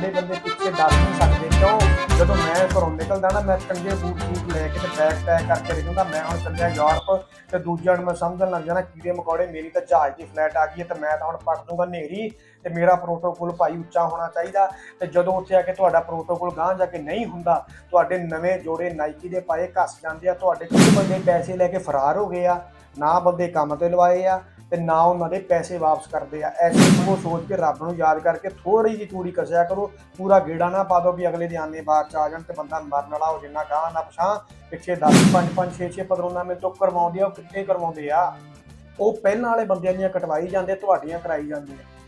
ਦੇ ਬੰਦੇ ਪਿੱਛੇ ਦੱਸ ਨਹੀਂ ਸਕਦੇ। ਕਿਉਂ? ਜਦੋਂ ਮੈਂ ਘਰੋਂ ਨਿਕਲਦਾ ਨਾ, ਮੈਂ ਚੰਗੇ ਬੂਟ ਬੂਟ ਲੈ ਕੇ ਤੇ ਬੈਗ ਪੈਕ ਕਰਕੇ ਨਿਕਲਦਾ ਮੈਂ ਹੁਣ ਚੱਲਿਆ ਯੂਰਪ ਤੇ ਦੂਜਿਆਂ ਨੂੰ ਮੈਂ ਸਮਝਣ ਲੱਗ ਜਾਣਾ, ਕੀੜੇ ਮਕੌੜੇ, ਮੇਰੀ ਤਾਂ ਜਹਾਜ਼ ਦੀ ਫਲੈਟ ਆ ਗਈ ਹੈ ਤੇ ਮੈਂ ਤਾਂ ਹੁਣ ਪੱਟ ਦੂੰਗਾ ਨੇਰੀ ਤੇ ਮੇਰਾ ਪ੍ਰੋਟੋਕੋਲ ਭਾਈ ਉੱਚਾ ਹੋਣਾ ਚਾਹੀਦਾ। ਤੇ ਜਦੋਂ ਉੱਥੇ ਆ ਕੇ ਤੁਹਾਡਾ ਪ੍ਰੋਟੋਕੋਲ ਗਾਂਹ ਜਾ ਕੇ ਨਹੀਂ ਹੁੰਦਾ, ਤੁਹਾਡੇ ਨਵੇਂ ਜੋੜੇ ਨਾਈਕੀ ਦੇ ਪਾਏ ਘਸ ਜਾਂਦੇ ਆ, ਤੁਹਾਡੇ ਕੁਝ ਬੰਦੇ ਪੈਸੇ ਲੈ ਕੇ ਫਰਾਰ ਹੋ ਗਏ ਆ, ਨਾ ਬੰਦੇ ਕੰਮ ਤੇ ਲਵਾਏ ਆ। ਤੇ ਨਾ ਉਹਨਾਂ ਦੇ ਪੈਸੇ ਵਾਪਸ ਕਰਦੇ ਆ। ਐਸੇ ਨੂੰ ਸੋਚ ਕੇ ਰੱਬ ਨੂੰ ਯਾਦ ਕਰਕੇ ਥੋੜੀ ਜਿਹੀ ਤੂੜੀ ਕਸਿਆ ਕਰੋ। ਪੂਰਾ ਗੇੜਾ ਨਾ ਪਾ ਦਿਓ ਵੀ ਅਗਲੇ ਦੇ ਆਨੇ ਬਾਅਦ ਚ ਆ ਜਾਣ ਤੇ ਬੰਦਾ ਮਰਨ ਵਾਲਾ ਹੋ ਜਿੰਨਾ ਗਾਂ ਨਾ ਪਛਾਂ ਪਿੱਛੇ 10 5 5 6 6 ਪਦਰੋਨਾ ਮੇ ਤੋਂ ਕਰਵਾਉਂਦੇ ਆ, ਉਹ ਕਿੱਥੇ ਕਰਵਾਉਂਦੇ ਆ? ਉਹ ਪਹਿਲਾਂ ਵਾਲੇ ਬੰਦਿਆਂ ਦੀਆਂ ਕਟਵਾਈ ਜਾਂਦੇ, ਤੁਹਾਡੀਆਂ ਕਰਾਈ ਜਾਂਦੇ ਆ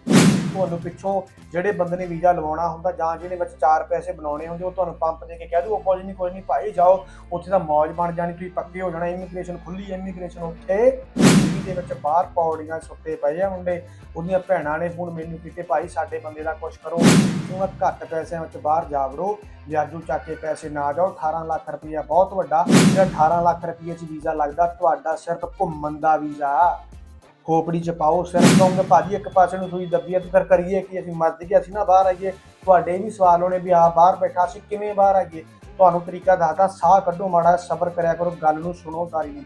ਤੁਹਾਨੂੰ ਪਿੱਛੋਂ ਜਿਹੜੇ ਬੰਦੇ ਨੇ ਵੀਜ਼ਾ ਲਵਾਉਣਾ ਹੁੰਦਾ ਜਾਂ ਜਿਹਨੇ ਵਿੱਚ ਚਾਰ ਪੈਸੇ ਬਣਾਉਣੇ ਹੁੰਦੇ, ਉਹ ਤੁਹਾਨੂੰ ਪੰਪ ਦੇ ਕੇ ਕਹਿ ਦੂ, ਉਹ ਕੁਝ ਨਹੀਂ ਕੁਝ ਨਹੀਂ, ਭਾਈ ਜਾਓ, ਉੱਥੇ ਤਾਂ ਮੌਜ ਬਣ ਜਾਣੀ, ਤੁਸੀਂ ਪੱਕੇ ਹੋ ਜਾਣਾ, ਇਮੀਗ੍ਰੇਸ਼ਨ ਖੁੱਲੀ ਇਮੀਗ੍ਰੇਸ਼ਨ ਉੱਥੇ। ਦੇ ਵਿੱਚ ਬਾਹਰ ਪੌੜੀਆਂ ਸੁੱਤੇ ਪਏ ਆ ਮੁੰਡੇ, ਉਹਦੀਆਂ ਭੈਣਾਂ ਨੇ ਹੁਣ ਮੈਨੂੰ ਕੀਤੇ, ਭਾਈ ਸਾਡੇ ਬੰਦੇ ਦਾ ਕੁਛ ਕਰੋ, ਤੂੰ ਘੱਟ ਪੈਸਿਆਂ ਵਿੱਚ ਬਾਹਰ ਜਾ ਵੜੋ, ਵਿਆਜੂ ਚੱਕ ਕੇ ਪੈਸੇ ਨਾ ਜਾਓ 18 ਲੱਖ ਰੁਪਈਆ ਬਹੁਤ ਵੱਡਾ, ਜਿਹੜਾ 18 ਲੱਖ ਰੁਪਈਏ 'ਚ ਵੀਜ਼ਾ ਲੱਗਦਾ, ਤੁਹਾਡਾ ਸਿਰਫ ਘੁੰਮਣ ਦਾ ਵੀਜ਼ਾ। ਖੋਪੜੀ ਚ ਪਾਓ, ਸਿਰਫ ਕਹੋਗੇ, ਭਾਜੀ ਇੱਕ ਪਾਸੇ ਨੂੰ ਸੂਈ ਦੱਬੀ ਹੈ ਤੇ ਫਿਰ ਕਰੀਏ ਕਿ, ਅਸੀਂ ਮਰਦ ਕਿ ਅਸੀਂ ਨਾ ਬਾਹਰ ਆਈਏ। ਤੁਹਾਡੇ ਵੀ ਸਵਾਲ ਹੋਣੇ ਵੀ ਆ ਬਾਹਰ ਬੈਠਾ ਸੀ ਕਿਵੇਂ ਬਾਹਰ ਆਈਏ? ਤੁਹਾਨੂੰ ਤਰੀਕਾ ਦੱਸਦਾ, ਸਾਹ ਕੱਢੋ ਮਾੜਾ ਸਬਰ ਕਰਿਆ ਕਰੋ, ਗੱਲ ਨੂੰ ਸੁਣੋ ਸਾਰੀ ਨੂੰ।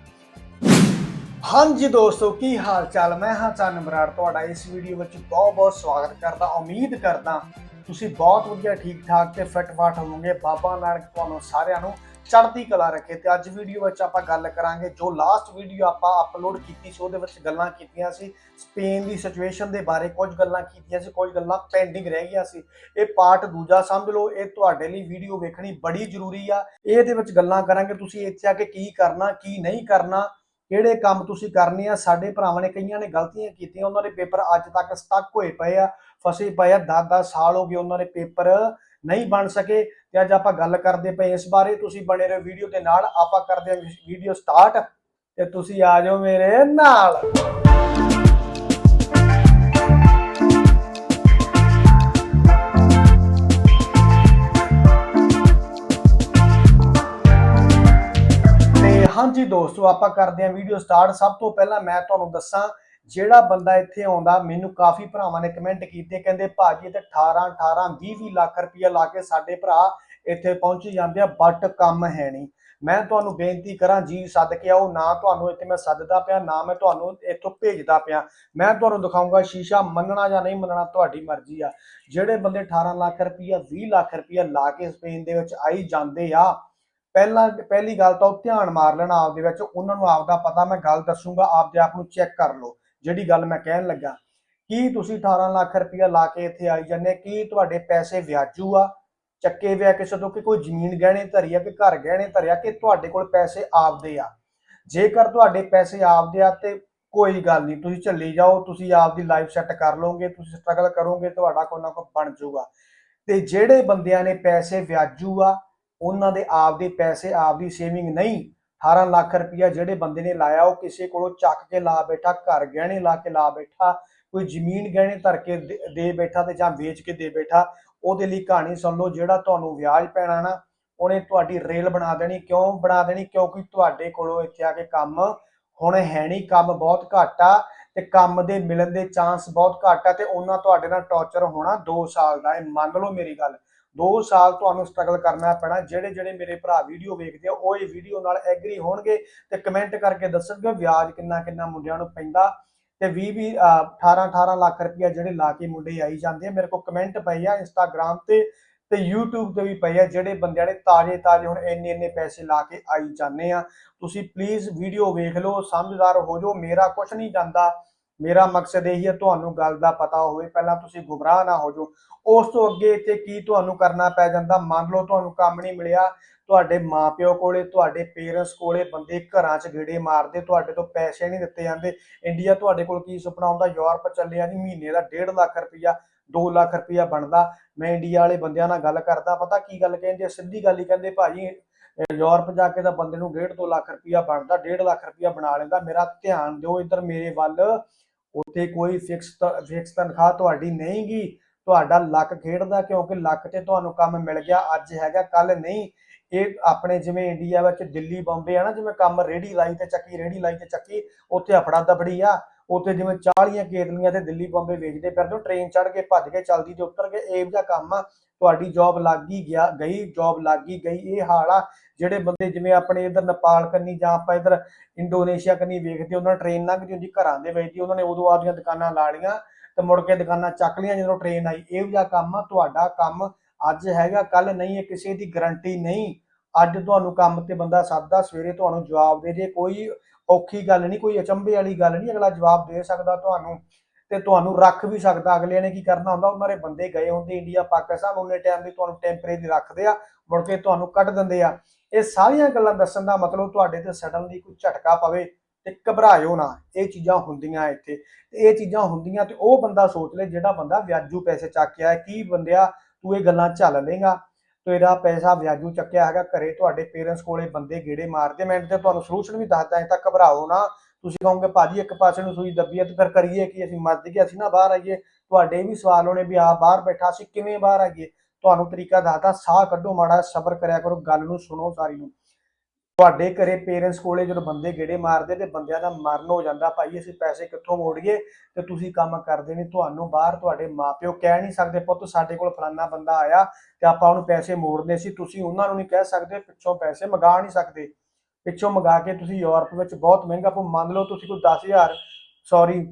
ਹਾਂਜੀ ਦੋਸਤੋ, ਕੀ ਹਾਲ ਚਾਲ ਮੈਂ ਹਾਂ ਚੰਨ ਬਰਾੜ ਤੁਹਾਡਾ ਇਸ ਵੀਡੀਓ ਵਿੱਚ ਬਹੁਤ ਬਹੁਤ ਸਵਾਗਤ ਕਰਦਾ, ਉਮੀਦ ਕਰਦਾ ਤੁਸੀਂ ਬਹੁਤ ਵਧੀਆ ਠੀਕ ਠਾਕ ਤੇ ਫਿੱਟ ਫਾਟ ਹੋਵੋਗੇ। ਬਾਬਾ ਨਾਨਕ ਤੁਹਾਨੂੰ ਸਾਰਿਆਂ ਨੂੰ ਚੜ੍ਹਦੀ ਕਲਾ ਰੱਖੇ ਤੇ ਅੱਜ ਵੀਡੀਓ ਵਿੱਚ ਆਪਾਂ ਗੱਲ ਕਰਾਂਗੇ, ਜੋ ਲਾਸਟ ਵੀਡੀਓ ਆਪਾਂ ਅਪਲੋਡ ਕੀਤੀ ਸੀ, ਉਹਦੇ ਵਿੱਚ ਗੱਲਾਂ ਕੀਤੀਆਂ ਸੀ, ਸਪੇਨ ਦੀ ਸਿਚੁਏਸ਼ਨ ਦੇ ਬਾਰੇ ਕੁਝ ਗੱਲਾਂ ਕੀਤੀਆਂ ਸੀ, ਕੁਝ ਗੱਲਾਂ ਪੈਂਡਿੰਗ ਰਹਿ ਗਈਆਂ ਸੀ। ਇਹ ਪਾਰਟ ਦੂਜਾ ਸਮਝ ਲਓ, ਇਹ ਤੁਹਾਡੇ ਲਈ ਵੀਡੀਓ ਵੇਖਣੀ ਬੜੀ ਜ਼ਰੂਰੀ ਆ। ਇਹਦੇ ਵਿੱਚ ਗੱਲਾਂ ਕਰਾਂਗੇ, ਤੁਸੀਂ ਇੱਥੇ ਆ ਕੇ ਕੀ ਕਰਨਾ, ਕੀ ਨਹੀਂ ਕਰਨਾ ਕਿਹੜੇ ਕੰਮ ਤੁਸੀਂ ਕਰਨੇ ਆ? ਸਾਡੇ ਭਰਾਵਾਂ ਨੇ ਕਈਆਂ ਨੇ ਗਲਤੀਆਂ ਕੀਤੀਆਂ, ਉਹਨਾਂ ਦੇ ਪੇਪਰ ਅੱਜ ਤੱਕ ਸਟਕ ਹੋਏ ਪਏ ਆ, ਫਸੇ ਪਏ ਆ 10-10 ਸਾਲ ਹੋ ਗਏ ਉਹਨਾਂ ਦੇ ਪੇਪਰ ਨਹੀਂ ਬਣ ਸਕੇ ਤੇ ਅੱਜ ਆਪਾਂ ਗੱਲ ਕਰਦੇ ਪਏ ਇਸ ਬਾਰੇ ਤੁਸੀਂ ਬਣੇ ਰਹੋ ਵੀਡੀਓ ਦੇ ਨਾਲ, ਆਪਾਂ ਕਰਦੇ ਹਾਂ ਵੀਡੀਓ ਸਟਾਰਟ ਤੇ ਤੁਸੀਂ ਆ ਜਾਓ ਮੇਰੇ ਨਾਲ। ਜੀ ਦੋਸਤੋ, ਆਪਾਂ ਕਰਦੇ ਹਾਂ ਵੀਡੀਓ ਸਟਾਰਟ ਸਭ ਤੋਂ ਪਹਿਲਾਂ ਮੈਂ ਤੁਹਾਨੂੰ ਦੱਸਾਂ, ਜਿਹੜਾ ਬੰਦਾ ਇੱਥੇ ਆਉਂਦਾ, ਮੈਨੂੰ ਕਾਫੀ ਭਰਾਵਾਂ ਨੇ ਕਮੈਂਟ ਕੀਤੇ, ਕਹਿੰਦੇ ਭਾਜੀ ਤੇ 18 18 20 20 ਲੱਖ ਰੁਪਇਆ ਲਾ ਕੇ ਸਾਡੇ ਭਰਾ ਇੱਥੇ ਪਹੁੰਚ ਜਾਂਦੇ ਆ ਬਟ ਕੰਮ ਹੈ ਨਹੀਂ। ਮੈਂ ਤੁਹਾਨੂੰ ਬੇਨਤੀ ਕਰਾਂ, ਜੀ ਸੱਦ ਕੇ ਆਓ, ਨਾ ਤੁਹਾਨੂੰ ਇੱਥੇ ਮੈਂ ਸੱਦਦਾ ਪਿਆ, ਨਾ ਮੈਂ ਤੁਹਾਨੂੰ ਇੱਥੋਂ ਭੇਜਦਾ ਪਿਆ। ਮੈਂ ਤੁਹਾਨੂੰ ਦਿਖਾਉਂਗਾ ਸ਼ੀਸ਼ਾ, ਮੰਨਣਾ ਜਾਂ ਨਹੀਂ ਮੰਨਣਾ ਤੁਹਾਡੀ ਮਰਜ਼ੀ ਆ। ਜਿਹੜੇ ਬੰਦੇ 18 ਲੱਖ ਰੁਪਇਆ 20 ਲੱਖ ਰੁਪਇਆ ਲਾ ਕੇ ਸਪੇਨ ਦੇ ਵਿੱਚ ਆਈ ਜਾਂਦੇ ਆ ਪਹਿਲਾਂ ਪਹਿਲੀ ਗੱਲ ਤਾਂ ਉਹ ਧਿਆਨ ਮਾਰ ਲੈਣਾ ਆਪਦੇ ਵਿੱਚ, ਉਹਨਾਂ ਨੂੰ ਆਪਦਾ ਪਤਾ, ਮੈਂ ਗੱਲ ਦੱਸੂਗਾ, ਆਪਦੇ ਆਪ ਨੂੰ ਚੈੱਕ ਕਰ ਲਓ, ਜਿਹੜੀ ਗੱਲ ਮੈਂ ਕਹਿਣ ਲੱਗਾ ਕੀ ਤੁਸੀਂ 18 ਲੱਖ ਰੁਪਇਆ ਲਾ ਕੇ ਇੱਥੇ ਆਈ ਜਾਂਦੇ, ਕੀ ਤੁਹਾਡੇ ਪੈਸੇ ਵਿਆਜੂ ਆ? ਚੱਕੇ ਵਿਆ ਕਿਸੇ ਤੋਂ, ਕਿ ਕੋਈ ਜ਼ਮੀਨ ਗਹਿਣੇ ਧਰੀ ਆ, ਕਿ ਘਰ ਗਹਿਣੇ ਧਰਿਆ ਕਿ ਤੁਹਾਡੇ ਕੋਲ ਪੈਸੇ ਆਪਦੇ ਆ? ਜੇਕਰ ਤੁਹਾਡੇ ਪੈਸੇ ਆਪਦੇ ਆ ਤੇ ਕੋਈ ਗੱਲ ਨਹੀਂ, ਤੁਸੀਂ ਚੱਲੀ ਜਾਓ, ਤੁਸੀਂ ਆਪਦੀ ਲਾਈਫ ਸੈੱਟ ਕਰ ਲਓਗੇ, ਤੁਸੀਂ ਸਟਰਗਲ ਕਰੋਗੇ, ਤੁਹਾਡਾ ਕੋਈ ਨਾ ਕੋਈ ਬਣ ਜਾਊਗਾ। ਤੇ ਜਿਹੜੇ ਬੰਦਿਆਂ ਨੇ ਪੈਸੇ ਵਿਆਜੂ ਆ ਉਹਨਾਂ ਦੇ ਆਪਦੇ ਪੈਸੇ, ਆਪਦੀ ਸੇਵਿੰਗ ਨਹੀਂ 18 ਲੱਖ ਰੁਪਇਆ ਜਿਹੜੇ ਬੰਦੇ ਨੇ ਲਾਇਆ, ਉਹ ਕਿਸੇ ਕੋਲੋਂ ਚੱਕ ਕੇ ਲਾ ਬੈਠਾ, ਘਰ ਗਹਿਣੇ ਲਾ ਕੇ ਲਾ ਬੈਠਾ, ਕੋਈ ਜ਼ਮੀਨ ਗਹਿਣੇ ਧਰ ਕੇ ਦੇ- ਦੇ ਬੈਠਾ ਤੇ ਜਾਂ ਵੇਚ ਕੇ ਦੇ ਬੈਠਾ, ਉਹਦੇ ਲਈ ਕਹਾਣੀ ਸੁਣ ਲਓ, ਜਿਹੜਾ ਤੁਹਾਨੂੰ ਵਿਆਜ ਪੈਣਾ ਨਾ, ਉਹਨੇ ਤੁਹਾਡੀ ਰੇਲ ਬਣਾ ਦੇਣੀ, ਕਿਉਂ ਬਣਾ ਦੇਣੀ? ਕਿਉਂਕਿ ਤੁਹਾਡੇ ਕੋਲੋਂ ਇੱਥੇ ਆ ਕੇ ਕੰਮ ਹੁਣ ਹੈ ਨਹੀਂ, ਕੰਮ ਬਹੁਤ ਘੱਟ ਆ ਤੇ ਕੰਮ ਦੇ ਮਿਲਣ ਦੇ ਚਾਂਸ ਬਹੁਤ ਘੱਟ ਆ ਤੇ ਉਹਨਾਂ ਤੁਹਾਡੇ ਨਾਲ ਟੌਰਚਰ ਹੋਣਾ 2 ਸਾਲ ਦਾ ਇਹ ਮੰਨ ਲਓ ਮੇਰੀ ਗੱਲ। 2 ਸਾਲ ਤੁਹਾਨੂੰ ਸਟਰਗਲ ਕਰਨਾ ਪੈਣਾ, ਜਿਹੜੇ ਜਿਹੜੇ ਮੇਰੇ ਭਰਾ ਵੀਡੀਓ ਵੇਖਦੇ ਆ, ਉਹ ਇਹ ਵੀਡੀਓ ਨਾਲ ਐਗਰੀ ਹੋਣਗੇ ਤੇ ਕਮੈਂਟ ਕਰਕੇ ਦੱਸਣਗੇ ਵਿਆਜ ਕਿੰਨਾ ਕਿੰਨਾ ਮੁੰਡਿਆਂ ਨੂੰ ਪੈਂਦਾ ਤੇ 20 20 18 18 ਲੱਖ ਰੁਪਇਆ ਜਿਹੜੇ ਲਾ ਕੇ ਮੁੰਡੇ ਆਈ ਜਾਂਦੇ ਆ। ਮੇਰੇ ਕੋਲ ਕਮੈਂਟ ਪਏ ਆ ਇੰਸਟਾਗ੍ਰam ਤੇ ਤੇ YouTube ਤੇ ਵੀ ਪਏ ਆ, ਜਿਹੜੇ ਬੰਦਿਆਂ ਨੇ ਤਾਜ਼ੇ ਤਾਜ਼ੇ ਹੁਣ ਇੰਨੇ ਇੰਨੇ ਪੈਸੇ ਲਾ ਕੇ ਆਈ ਜਾਂਦੇ ਆ। ਤੁਸੀਂ ਪਲੀਜ਼ ਵੀਡੀਓ ਵੇਖ ਲਓ, ਸਮਝਦਾਰ ਹੋ ਜਾਓ, ਮੇਰਾ ਕੁਝ ਨਹੀਂ ਜਾਂਦਾ। ਮੇਰਾ ਮਕਸਦ ਇਹੀ ਹੈ ਤੁਹਾਨੂੰ ਗੱਲ ਦਾ ਪਤਾ ਹੋਵੇ, ਪਹਿਲਾਂ ਤੁਸੀਂ ਗੁੰਮਰਾਹ ਨਾ ਹੋ ਜਾਓ। ਉਸ ਤੋਂ ਅੱਗੇ ਇੱਥੇ ਕੀ ਤੁਹਾਨੂੰ ਕਰਨਾ ਪੈ ਜਾਂਦਾ? ਮੰਨ ਲਓ ਤੁਹਾਨੂੰ ਕੰਮ ਨਹੀਂ ਮਿਲਿਆ, ਤੁਹਾਡੇ ਮਾਪਿਓ ਕੋਲੇ, ਤੁਹਾਡੇ ਪੇਰੈਂਟਸ ਕੋਲੇ ਬੰਦੇ ਘਰਾਂ 'ਚ ਗੇੜੇ ਮਾਰਦੇ, ਤੁਹਾਡੇ ਤੋਂ ਪੈਸੇ ਨਹੀਂ ਦਿੱਤੇ ਜਾਂਦੇ। ਇੰਡੀਆ ਤੁਹਾਡੇ ਕੋਲ ਕੀ ਸੁਪਨਾ ਹੁੰਦਾ? ਯੂਰਪ ਚੱਲਿਆ ਨਹੀਂ, ਮਹੀਨੇ ਦਾ 1.5 ਲੱਖ ਰੁਪਇਆ 2 ਲੱਖ ਰੁਪਇਆ ਬਣਦਾ। ਮੈਂ ਇੰਡੀਆ ਵਾਲੇ ਬੰਦਿਆਂ ਨਾਲ ਗੱਲ ਕਰਦਾ, ਪਤਾ ਕੀ ਗੱਲ ਕਹਿੰਦੇ ਸਿੱਧੀ ਗੱਲ ਹੀ ਕਹਿੰਦੇ, ਭਾਜੀ ਯੂਰਪ ਜਾ ਕੇ ਤਾਂ ਬੰਦੇ ਨੂੰ 1.5 2 ਲੱਖ ਰੁਪਇਆ ਬਣਦਾ 1.5 ਲੱਖ ਰੁਪਇਆ ਬਣਾ ਲੈਂਦਾ। ਮੇਰਾ ਧਿਆਨ ਦਿਓ ਇੱਧਰ ਮੇਰੇ ਵੱਲ। ਉੱਥੇ ਕੋਈ ਫਿਕਸ ਫਿਕਸ ਤਨਖਾਹ ਤੁਹਾਡੀ ਨਹੀਂਗੀ। ਤੁਹਾਡਾ ਲੱਕ ਖੇਡਦਾ ਕਿਉਂਕਿ ਲੱਕ ਤੇ ਤੁਹਾਨੂੰ ਕੰਮ ਮਿਲ ਗਿਆ, ਅੱਜ ਹੈਗਾ ਕੱਲ ਨਹੀਂ। ਇਹ ਆਪਣੇ ਜਿਵੇਂ ਇੰਡੀਆ ਵਿੱਚ ਦਿੱਲੀ, ਬੰਬੇ ਆ ਨਾ, ਜਿਵੇਂ ਕੰਮ ਰੇੜੀ ਲਾਈ ਤੇ ਚੱਕੀ ਰੇੜੀ ਲਾਈ ਤੇ ਚੱਕੀ, ਉੱਥੇ ਅਫੜਾ ਦਫੜੀ ਆ। ਉੱਥੇ ਜਿਵੇਂ 40 ਕੇਤਲੀਆਂ ਤੇ ਦਿੱਲੀ, ਬੰਬੇ ਵੇਚਦੇ ਫਿਰਦੇ ਟ੍ਰੇਨ ਚੜ੍ਹ ਕੇ ਭੱਜ ਕੇ ਚੱਲਦੀ ਤੇ ਉਤਰ ਕੇ, ਇਹ ਜਿਹਾ ਕੰਮ ਆ। ਤੁਹਾਡੀ ਜੌਬ ਲੱਗ ਹੀ ਗਿਆ, ਗਈ ਜੌਬ ਲੱਗ ਹੀ ਗਈ, ਇਹ ਹਾਲ ਆ, ਜਿਹੜੇ ਬੰਦੇ ਜਿਵੇਂ ਆਪਣੇ ਇਧਰ ਨੇਪਾਲ ਕੰਨੀ ਜਾਂ ਆਪਾਂ ਇਧਰ ਇੰਡੋਨੇਸ਼ੀਆ ਕੰਨੀ ਵੇਖਦੇ ਉਹਨਾਂ ਟ੍ਰੇਨ ਲੰਘਦੀ ਹੁੰਦੀ ਘਰਾਂ ਦੇ ਵਿੱਚ ਹੀ, ਉਹਨਾਂ ਨੇ ਉਦੋਂ ਆਪਦੀਆਂ ਦੁਕਾਨਾਂ ਲਾ ਲਈਆਂ ਤੇ ਮੁੜ ਕੇ ਦੁਕਾਨਾਂ ਚੱਕ ਲਈਆਂ ਜਦੋਂ ਟ੍ਰੇਨ ਆਈ, ਇਹ ਜਿਹਾ ਕੰਮ ਆ, ਤੁਹਾਡਾ ਕੰਮ ਅੱਜ ਹੈਗਾ ਕੱਲ ਨਹੀਂ ਹੈ, ਕਿਸੇ ਦੀ ਗਾਰੰਟੀ ਨਹੀਂ। ਅੱਜ ਤੁਹਾਨੂੰ ਕੰਮ ਤੇ ਬੰਦਾ ਸੱਦਦਾ, ਸਵੇਰੇ ਤੁਹਾਨੂੰ ਜਵਾਬ ਦੇ ਦੇ, ਕੋਈ ਔਖੀ ਗੱਲ ਨਹੀਂ, ਕੋਈ ਅਚੰਭੇ ਵਾਲੀ ਗੱਲ ਨਹੀਂ, ਅਗਲਾ ਜਵਾਬ ਦੇ ਸਕਦਾ ਤੁਹਾਨੂੰ। ਤੇ ਤੁਹਾਨੂੰ ਰੱਖ ਵੀ ਸਕਦਾ, ਅਗਲੇ ਨੇ ਕੀ ਕਰਨਾ ਹੁੰਦਾ, ਉਹਨਾਂ ਦੇ ਬੰਦੇ ਗਏ ਹੁੰਦੇ ਇੰਡੀਆ ਪਾਕਿਸਤਾਨ ਉਹਨੇ ਟਾਈਮ ਲਈ ਤੁਹਾਨੂੰ ਟੈਂਪਰੇਰੀ ਰੱਖਦੇ ਆ, ਮੁੜ ਕੇ ਤੁਹਾਨੂੰ ਕੱਢ ਦਿੰਦੇ ਆ। ਇਹ ਸਾਰੀਆਂ ਗੱਲਾਂ ਦੱਸਣ ਦਾ ਮਤਲਬ ਤੁਹਾਡੇ ਤੇ ਸਡਨਲੀ ਕੋਈ ਝਟਕਾ ਪਵੇ ਤੇ ਘਬਰਾਇਓ ਨਾ। ਇਹ ਚੀਜ਼ਾਂ ਹੁੰਦੀਆਂ ਇੱਥੇ। ਤੇ ਇਹ ਚੀਜ਼ਾਂ ਹੁੰਦੀਆਂ ਤੇ ਉਹ ਬੰਦਾ ਸੋਚ ਲੈ ਜਿਹੜਾ ਬੰਦਾ ਵਿਆਜੂ ਪੈਸੇ ਚੱਕਿਆ ਕੇ ਕੀ ਬੰਦਿਆ, ਤੂੰ ਇਹ ਗੱਲਾਂ ਝੱਲ ਲੇਗਾ ਤੇਰਾ ਪੈਸਾ ਵਿਆਜੂ ਚੱਕਿਆ ਹੈਗਾ, ਘਰੇ ਤੁਹਾਡੇ ਪੇਰੈਂਟਸ ਕੋਲੇ ਬੰਦੇ ਗੇੜੇ ਮਾਰਦੇ, ਮੈਂ ਤੇ ਤੁਹਾਨੂੰ ਸੋਲੂਸ਼ਨ ਵੀ ਦੱਸਦਾ ਐ ਤਾਂ ਘਬਰਾਓ ਨਾ। ਤੁਸੀਂ ਕਹੋਗੇ, ਭਾਜੀ, ਇੱਕ ਪਾਸੇ ਨੂੰ ਸੂਈ ਦੱਬੀ ਹੈ ਤੇ ਫਿਰ ਕਰੀਏ ਕਿ? ਅਸੀਂ ਮਰ ਗਏ ਅਸੀਂ ਨਾ ਬਾਹਰ ਆਈਏ। ਤੁਹਾਡੇ ਵੀ ਸਵਾਲ ਹੋਣੇ ਵੀ ਆ ਬਾਹਰ ਬੈਠਾ ਸੀ ਕਿਵੇਂ ਬਾਹਰ ਆਈਏ? ਤੁਹਾਨੂੰ ਤਰੀਕਾ ਦੱਸਦਾ, ਸਾਹ ਕੱਢੋ ਮਾੜਾ, ਸਬਰ ਕਰਿਆ ਕਰੋ, ਗੱਲ ਨੂੰ ਸੁਣੋ ਸਾਰੀ ਨੂੰ। ਤੁਹਾਡੇ ਘਰੇ ਪੇਰੈਂਟਸ ਕੋਲੇ ਜਦੋਂ ਬੰਦੇ ਗੇੜੇ ਮਾਰਦੇ, ਤੇ ਬੰਦਿਆਂ ਦਾ ਮਰਨ ਹੋ ਜਾਂਦਾ, ਭਾਈ, ਅਸੀਂ ਪੈਸੇ ਕਿੱਥੋਂ ਮੋੜੀਏ? ਤੇ ਤੁਸੀਂ ਕੰਮ ਕਰਦੇ ਨੇ ਤੁਹਾਨੂੰ ਬਾਹਰ ਤੁਹਾਡੇ ਮਾਪਿਓ ਕਹਿ ਨਹੀਂ ਸਕਦੇ, ਪੁੱਤ, ਸਾਡੇ ਕੋਲ ਫਲਾਨਾ ਬੰਦਾ ਆਇਆ ਤੇ ਆਪਾਂ ਉਹਨੂੰ ਪੈਸੇ ਮੋੜਨੇ ਸੀ। ਤੁਸੀਂ ਉਹਨਾਂ ਨੂੰ ਨਹੀਂ ਕਹਿ ਸਕਦੇ, ਪਿੱਛੋਂ ਪੈਸੇ ਮੰਗਾ ਨਹੀਂ ਸਕਦੇ। ਪਿੱਛੋਂ ਮੰਗਾ ਕੇ ਤੁਸੀਂ ਯੂਰਪ ਵਿੱਚ ਬਹੁਤ ਮਹਿੰਗਾ ਪੋ ਮੰਨ ਲਓ ਤੁਸੀਂ ਕੋਈ 10000 ਸੌਰੀ